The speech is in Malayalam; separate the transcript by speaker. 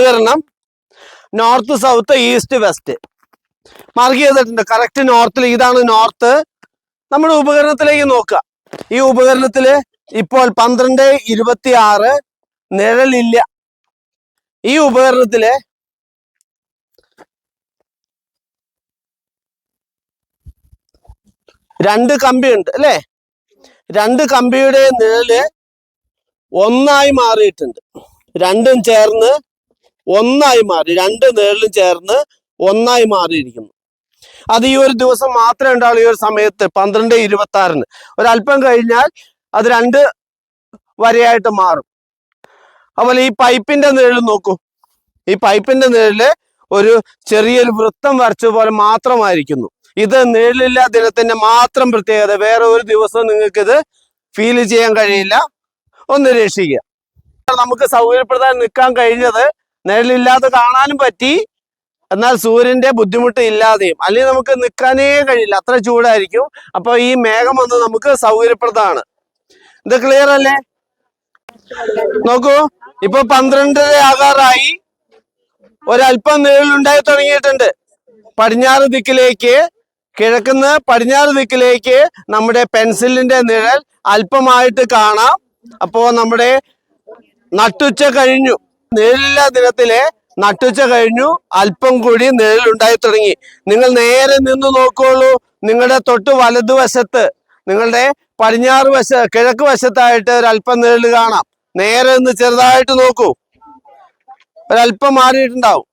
Speaker 1: ഉപകരണം north south east west. Mark ചെയ്തിട്ടുണ്ട്. കറക്റ്റ് നോർത്തിൽ ഇതാണ് നോർത്ത്. നമ്മുടെ ഉപകരണത്തിലേക്ക് നോക്കുക. ഈ ഉപകരണത്തിൽ ഇപ്പോൾ പന്ത്രണ്ട് ഇരുപത്തി ആറ് നിഴലില്ല. ഈ ഉപകരണത്തിൽ രണ്ട് കമ്പിയുണ്ട് അല്ലേ? രണ്ട് കമ്പിയുടെ നിഴൽ ഒന്നായി മാറിയിട്ടുണ്ട്. രണ്ടും ചേർന്ന് ഒന്നായി മാറി രണ്ട് നേരിലും ചേർന്ന് ഒന്നായി മാറിയിരിക്കുന്നു. അത് ഈ ഒരു ദിവസം മാത്രമേ ഉണ്ടാവുള്ളൂ ഈ ഒരു സമയത്ത് പന്ത്രണ്ട് ഇരുപത്തി ആറിന് ഒരല്പം കഴിഞ്ഞാൽ അത് രണ്ട് വരയായിട്ട് മാറും. അതുപോലെ ഈ പൈപ്പിന്റെ നിഴൽ നോക്കൂ. ഈ പൈപ്പിന്റെ നിഴൽ ഒരു ചെറിയൊരു വൃത്തം വരച്ച പോലെ മാത്രമായിരിക്കുന്നു. ഇത് നിഴലില്ല ദിനത്തിന്റെ മാത്രം പ്രത്യേകത. വേറെ ഒരു ദിവസം നിങ്ങൾക്ക് ഇത് ഫീൽ ചെയ്യാൻ കഴിയില്ല. ഒന്ന് രക്ഷിക്കുക. നമുക്ക് സൗകര്യപ്രദമായി നിൽക്കാൻ കഴിഞ്ഞത് നിഴലില്ലാതെ കാണാനും പറ്റി. എന്നാൽ സൂര്യന്റെ ബുദ്ധിമുട്ട് ഇല്ലാതെയും അല്ലെങ്കിൽ നമുക്ക് നിൽക്കാനേ കഴിയില്ല അത്ര ചൂടായിരിക്കും. അപ്പോൾ ഈ മേഘം വന്ന് നമുക്ക് സൗകര്യപ്രദമാണ്. ഇത് ക്ലിയർ അല്ലേ? നോക്കൂ ഇപ്പൊ പന്ത്രണ്ടര ആകാറായി. ഒരല്പം നിഴലുണ്ടായി തുടങ്ങിയിട്ടുണ്ട്. പടിഞ്ഞാറ് ദിക്കിലേക്ക് കിഴക്കുന്ന പടിഞ്ഞാറ് ദിക്കിലേക്ക് നമ്മുടെ പെൻസിലിന്റെ നിഴൽ അല്പമായിട്ട് കാണാം. അപ്പോ നമ്മുടെ നട്ടുച്ച കഴിഞ്ഞു. നിഴലില്ല ദിനത്തിലെ നട്ടുച്ച കഴിഞ്ഞു. അല്പം കൂടി നിഴലുണ്ടായി തുടങ്ങി. നിങ്ങൾ നേരെ നിന്ന് നോക്കുകയുള്ളൂ നിങ്ങളുടെ തൊട്ട് വലതുവശത്ത് നിങ്ങളുടെ പടിഞ്ഞാറ് വശ കിഴക്ക് വശത്തായിട്ട് ഒരല്പം നിഴൽ കാണാം. നേരെ നിന്ന് ചെറുതായിട്ട് നോക്കൂ. ഒരല്പം മാറിയിട്ടുണ്ടാവും.